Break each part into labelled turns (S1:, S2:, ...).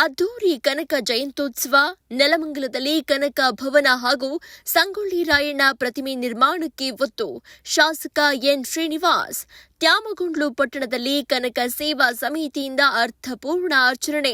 S1: ಅದ್ದೂರಿ ಕನಕ ಜಯಂತ್ಯೋತ್ಸವ, ನೆಲಮಂಗಲದಲ್ಲಿ ಕನಕ ಭವನ ಹಾಗೂ ಸಂಗೊಳ್ಳಿ ರಾಯಣ್ಣ ಪ್ರತಿಮೆ ನಿರ್ಮಾಣಕ್ಕೆ ಒತ್ತು. ಶಾಸಕ ಎನ್ ಶ್ರೀನಿವಾಸ್ ತ್ಯಾಮಗುಂಡ್ಲು ಪಟ್ಟಣದಲ್ಲಿ ಕನಕ ಸೇವಾ ಸಮಿತಿಯಿಂದ ಅರ್ಥಪೂರ್ಣ ಆಚರಣೆ.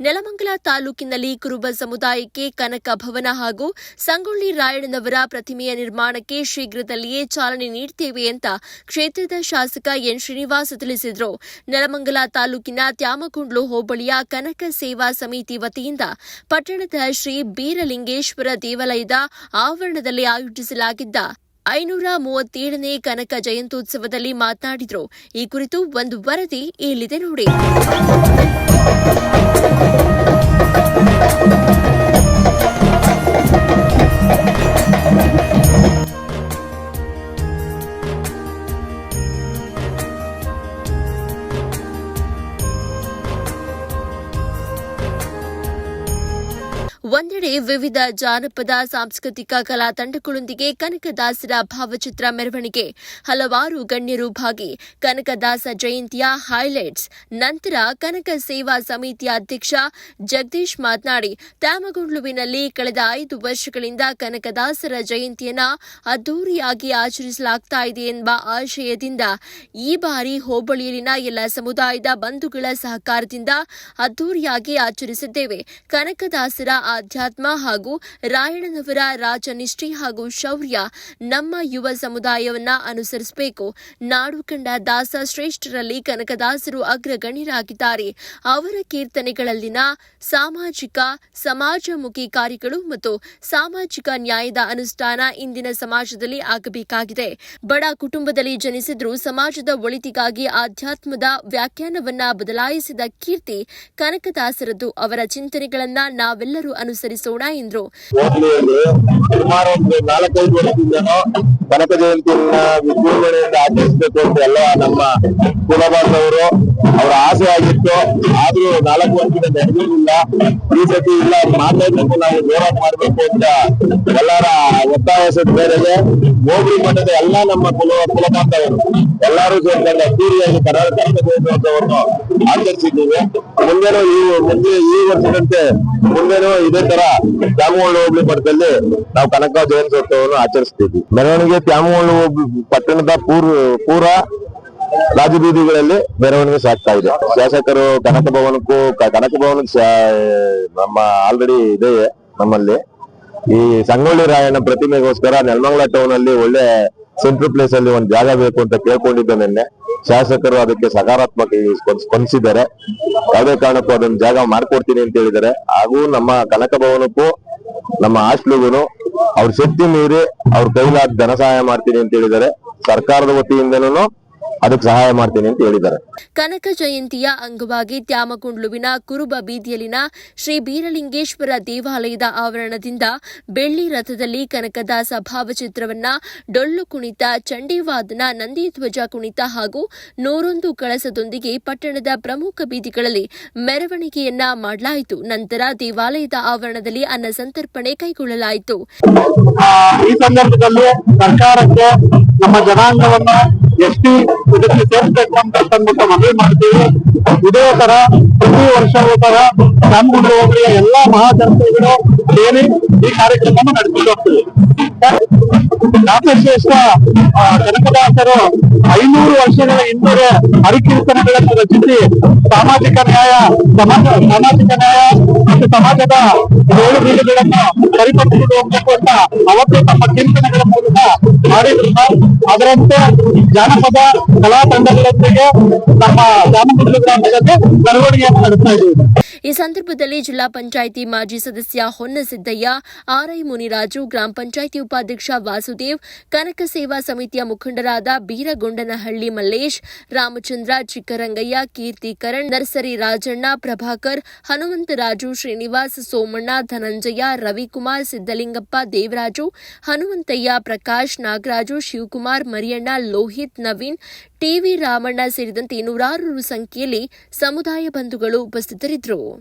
S1: ನೆಲಮಂಗಲ ತಾಲೂಕಿನಲ್ಲಿ ಕುರುಬ ಸಮುದಾಯಕ್ಕೆ ಕನಕ ಭವನ ಹಾಗೂ ಸಂಗೊಳ್ಳಿ ರಾಯಣ್ಣನವರ ಪ್ರತಿಮೆಯ ನಿರ್ಮಾಣಕ್ಕೆ ಶೀಘ್ರದಲ್ಲಿಯೇ ಚಾಲನೆ ನೀಡುತ್ತೇವೆ ಅಂತ ಕ್ಷೇತ್ರದ ಶಾಸಕ ಎನ್ ಶ್ರೀನಿವಾಸ್ ತಿಳಿಸಿದರು. ನೆಲಮಂಗಲ ತಾಲೂಕಿನ ತ್ಯಾಮಗುಂಡ್ಲು ಹೋಬಳಿಯ ಕನಕ ಸೇವಾ ಸಮಿತಿ ವತಿಯಿಂದ ಪಟ್ಟಣದ ಶ್ರೀ ಬೀರಲಿಂಗೇಶ್ವರ ದೇವಾಲಯದ ಆವರಣದಲ್ಲಿ ಆಯೋಜಿಸಲಾಗಿದ್ದ ಐನೂರ ಮೂವತ್ತೇಳನೇ ಕನಕ ಜಯಂತ್ಯೋತ್ಸವದಲ್ಲಿ ಮಾತನಾಡಿದರು. ಈ ಕುರಿತು ಒಂದು ವರದಿ ಇಲ್ಲಿದೆ ನೋಡಿ. ಒಂದೆಡೆ ವಿವಿಧ ಜಾನಪದ, ಸಾಂಸ್ಕೃತಿಕ ಕಲಾ ತಂಡಗಳೊಂದಿಗೆ ಕನಕದಾಸರ ಭಾವಚಿತ್ರ ಮೆರವಣಿಗೆ. ಹಲವಾರು ಗಣ್ಯರು ಭಾಗಿ ಕನಕದಾಸ ಜಯಂತಿಯ ಹೈಲೈಟ್ಸ್. ನಂತರ ಕನಕ ಸೇವಾ ಸಮಿತಿಯ ಅಧ್ಯಕ್ಷ ಜಗದೀಶ್ ಮಾತನಾಡಿ, ತ್ಯಾಮಗುಂಡ್ಲುವಿನಲ್ಲಿ ಕಳೆದ ಐದು ವರ್ಷಗಳಿಂದ ಕನಕದಾಸರ ಜಯಂತಿಯನ್ನ ಅದ್ದೂರಿಯಾಗಿ ಆಚರಿಸಲಾಗ್ತಾ ಇದೆ ಎಂಬ ಆಶಯದಿಂದ ಈ ಬಾರಿ ಹೋಬಳಿಯಲ್ಲಿನ ಎಲ್ಲ ಸಮುದಾಯದ ಬಂಧುಗಳ ಸಹಕಾರದಿಂದ ಅದ್ದೂರಿಯಾಗಿ ಆಚರಿಸಿದ್ದೇವೆ. ಕನಕದಾಸರ ಆಧ್ಯಾತ್ಮ ಹಾಗೂ ರಾಯಣ್ಣನವರ ರಾಜನಿಷ್ಠೆ ಹಾಗೂ ಶೌರ್ಯ ನಮ್ಮ ಯುವ ಸಮುದಾಯವನ್ನ ಅನುಸರಿಸಬೇಕು. ನಾಡು ಕಂಡ ದಾಸ ಶ್ರೇಷ್ಠರಲ್ಲಿ ಕನಕದಾಸರು ಅಗ್ರಗಣ್ಯರಾಗಿದ್ದಾರೆ. ಅವರ ಕೀರ್ತನೆಗಳಲ್ಲಿನ ಸಾಮಾಜಿಕ, ಸಮಾಜಮುಖಿ ಕಾರ್ಯಗಳು ಮತ್ತು ಸಾಮಾಜಿಕ ನ್ಯಾಯದ ಅನುಷ್ಠಾನ ಇಂದಿನ ಸಮಾಜದಲ್ಲಿ ಆಗಬೇಕಾಗಿದೆ. ಬಡ ಕುಟುಂಬದಲ್ಲಿ ಜನಿಸಿದ್ರೂ ಸಮಾಜದ ಒಳಿತಿಗಾಗಿ ಆಧ್ಯಾತ್ಮದ ವ್ಯಾಖ್ಯಾನವನ್ನ ಬದಲಾಯಿಸಿದ ಕೀರ್ತಿ ಕನಕದಾಸರದ್ದು. ಅವರ ಚಿಂತನೆಗಳನ್ನ ನಾವೆಲ್ಲರೂ ಅನುಸರಿಸೋಣ ಎಂದರು.
S2: ಸುಮಾರು ಒಂದು ನಾಲ್ಕೈದು ವರ್ಷದಿಂದನೂ ಕನಕ ಜಯಂತಿಯನ್ನ ವಿಜೃಂಭಣೆಯಿಂದ ಆಚರಿಸಬೇಕು ಅಂತ ಎಲ್ಲ ನಮ್ಮ ಕುಲಬಾಂಧವರು ಅವರ ಆಸೆ ಆಗಿತ್ತು. ಆದ್ರೂ ನಾಲ್ಕು ವರ್ಷದಿಂದ ನಡೆದಿರಲಿಲ್ಲ ಈ ಸತಿ ಇಲ್ಲ ಮಾತಾಡಬೇಕು ನಾವು ಜೋರಾಗಿ ಮಾಡಬೇಕು ಅಂತ ಎಲ್ಲರ ಒತ್ತಾಯಸದ ಮೇರೆಗೆ ಹೋಬಳಿ ಮಠದ ಎಲ್ಲ ನಮ್ಮ ಕುಲ ಕುಲಬಾಂಧವರು ಎಲ್ಲರೂ ಸೇರ್ಕೊಂಡು ಅದ್ದೂರಿಯಾಗಿ ಕರ್ನಾಟಕ ಕನಕ ಜಯಂತ್ಯೋತ್ಸವವನ್ನು ಆಚರಿಸಿದ್ದೀವಿ. ಮುಂದೇನೂ ಈ ಮುಂದೆ ಈ ವರ್ಷದಂತೆ ಮುಂದೇನೂ ಇದೇ ತರ ತ್ಯಾಮಗೋಳು ಹೋಬಳಿ ಮಠದಲ್ಲಿ ನಾವು ಕನಕ ಜಯಂತ್ಯೋತ್ಸವವನ್ನು ಆಚರಿಸ್ತೀವಿ. ಮೆರವಣಿಗೆ ತ್ಯಾಮಗೋಳು ಹೋಗಿ ಪಟ್ಟಣದ ಪೂರ್ ಪೂರ ರಾಜಬೀದಿಗಳಲ್ಲಿ ಮೆರವಣಿಗೆ ಸಾಕ್ತಾ ಇದೆ. ಶಾಸಕರು ಕನಕ ಭವನಕ್ಕೂ ಕನಕ ಭವನಕ್ಕೆ ಶಾ- ನಮ್ಮ ಆಲ್ರೆಡಿ ಇದೆ ನಮ್ಮಲ್ಲಿ. ಈ ಸಂಗೊಳ್ಳಿ ರಾಯಣ್ಣ ಪ್ರತಿಮೆಗೋಸ್ಕರ ನೆಲಮಂಗಲ ಟೌನ್ ಅಲ್ಲಿ ಒಳ್ಳೆ ಸೆಂಟ್ರಲ್ ಪ್ಲೇಸ್ ಅಲ್ಲಿ ಒಂದು ಜಾಗ ಬೇಕು ಅಂತ ಕೇಳ್ಕೊಂಡಿದ್ದೆ ನಿನ್ನೆ. ಶಾಸಕರು ಅದಕ್ಕೆ ಸಕಾರಾತ್ಮಕ ಸ್ಪಂದ್- ಸ್ಪಂದಿಸಿದ್ದಾರೆ. ಯಾವುದೇ ಕಾರಣಕ್ಕೂ ಅದನ್ನ ಜಾಗ ಮಾಡ್ಕೊಡ್ತೀನಿ ಅಂತ ಹೇಳಿದ್ದಾರೆ. ಹಾಗೂ ನಮ್ಮ ಕನಕ ಭವನಕ್ಕೂ, ನಮ್ಮ ಹಾಸ್ಟ್ಲಿಗೂ ಅವ್ರ ಶಕ್ತಿ ಮೀರಿ ಅವ್ರ ಕೈಲಾದ ಧನ ಸಹಾಯ ಮಾಡ್ತೀನಿ ಅಂತ ಹೇಳಿದ್ದಾರೆ. ಸರ್ಕಾರದ ವತಿಯಿಂದನೂ ಅದಕ್ಕೆ ಸಹಾಯ ಮಾಡ್ತೀನಿ ಅಂತ ಹೇಳಿದ್ದಾರೆ.
S1: ಕನಕ ಜಯಂತಿಯ ಅಂಗವಾಗಿ ತ್ಯಾಮಕುಂಡ್ಲುವಿನ ಕುರುಬ ಬೀದಿಯಲ್ಲಿನ ಶ್ರೀ ಬೀರಲಿಂಗೇಶ್ವರ ದೇವಾಲಯದ ಆವರಣದಿಂದ ಬೆಳ್ಳಿ ರಥದಲ್ಲಿ ಕನಕದಾಸ ಭಾವಚಿತ್ರವನ್ನ ಡೊಳ್ಳು ಕುಣಿತ ಚಂಡಿವಾದನ ನಂದಿಧ್ವಜ ಕುಣಿತ ಹಾಗೂ ನೂರೊಂದು ಕಳಸದೊಂದಿಗೆ ಪಟ್ಟಣದ ಪ್ರಮುಖ ಬೀದಿಗಳಲ್ಲಿ ಮೆರವಣಿಗೆಯನ್ನ ಮಾಡಲಾಯಿತು. ನಂತರ ದೇವಾಲಯದ ಆವರಣದಲ್ಲಿ ಅನ್ನ ಸಂತರ್ಪಣೆ ಕೈಗೊಳ್ಳಲಾಯಿತು.
S3: ಈ ಸಂದರ್ಭದಲ್ಲಿ ಸರ್ಕಾರಕ್ಕೆ ನಮ್ಮ ಜನಾಂಗವನ್ನ ಎಷ್ಟಿ ಇದಕ್ಕೆ ಸೇರ್ಬೇಕು ಅಂತ ಮನವಿ ಮಾಡ್ತೀವಿ. ಇದೇ ತರ ಪ್ರತಿ ವರ್ಷವೂ ತರ ಚಾಮಗುಂಡಿ ಹೋಬಳಿಯ ಎಲ್ಲಾ ಮಹಾಜನತೆಗಳು ಸೇರಿ ಈ ಕಾರ್ಯಕ್ರಮ ನಡೆಸಿಕೊಂಡು ಹೋಗ್ತೀವಿ. ದಾಸಶ್ರೇಷ್ಠ ಆ, ಕನಕದಾಸರು ಐನೂರು ವರ್ಷಗಳ ಹಿಂದೆ ಹರಿಕೀರ್ತನೆಗಳನ್ನು ರಚಿಸಿ ಸಾಮಾಜಿಕ ನ್ಯಾಯ ಸಮಾಜ ಸಾಮಾಜಿಕ ನ್ಯಾಯ ಮತ್ತು ಸಮಾಜದ ಏಳು ಬೀಳುಗಳನ್ನು ಸರಿಪಡಿಸಿಕೊಂಡು ಹೋಗಬೇಕು ಅಂತ ಅವತ್ತು ತಮ್ಮ ಚಿಂತನೆಗಳ ಮೂಲಕ ಮಾಡಿದ್ರು ಅದರಂತೆ ಜಾನಪದ ಕಲಾ ತಂಡಗಳೊಂದಿಗೆ ನಮ್ಮ ಜಾಮಗುಂಡಿ ಗ್ರಾಮದಲ್ಲಿ ಮೆರವಣಿಗೆಯನ್ನು ನಡೆಸ್ತಾ ಇದ್ದೀವಿ
S1: ಈ ಸಂದರ್ಭದಲ್ಲಿ ಜಿಲ್ಲಾ ಪಂಚಾಯಿತಿ ಮಾಜಿ ಸದಸ್ಯ ಹೊನ್ನಸಿದ್ದಯ್ಯ ಆರ್ಐ ಮುನಿರಾಜು ಗ್ರಾಮ ಪಂಚಾಯಿತಿ ಉಪಾಧ್ಯಕ್ಷ ವಾಸುದೇವ್ ಕನಕ ಸೇವಾ ಸಮಿತಿಯ ಮುಖಂಡರಾದ ಬೀರಗೊಂಡನಹಳ್ಳಿ ಮಲ್ಲೇಶ್ ರಾಮಚಂದ್ರ ಚಿಕ್ಕರಂಗಯ್ಯ ಕೀರ್ತಿ ಕರಣ್ ನರ್ಸರಿ ರಾಜಣ್ಣ ಪ್ರಭಾಕರ್ ಹನುಮಂತರಾಜು ಶ್ರೀನಿವಾಸ್ ಸೋಮಣ್ಣ ಧನಂಜಯ ರವಿಕುಮಾರ್ ಸಿದ್ದಲಿಂಗಪ್ಪ ದೇವರಾಜು ಹನುಮಂತಯ್ಯ ಪ್ರಕಾಶ್ ನಾಗರಾಜು ಶಿವಕುಮಾರ್ ಮರಿಯಣ್ಣ ಲೋಹಿತ್ ನವೀನ್ ಟಿವಿ ರಾಮಣ್ಣ ಸೇರಿದಂತೆ ನೂರಾರು ಸಂಖ್ಯೆಯಲ್ಲಿ ಸಮುದಾಯ ಬಂಧುಗಳು ಉಪಸ್ಥಿತರಿದ್ದರು.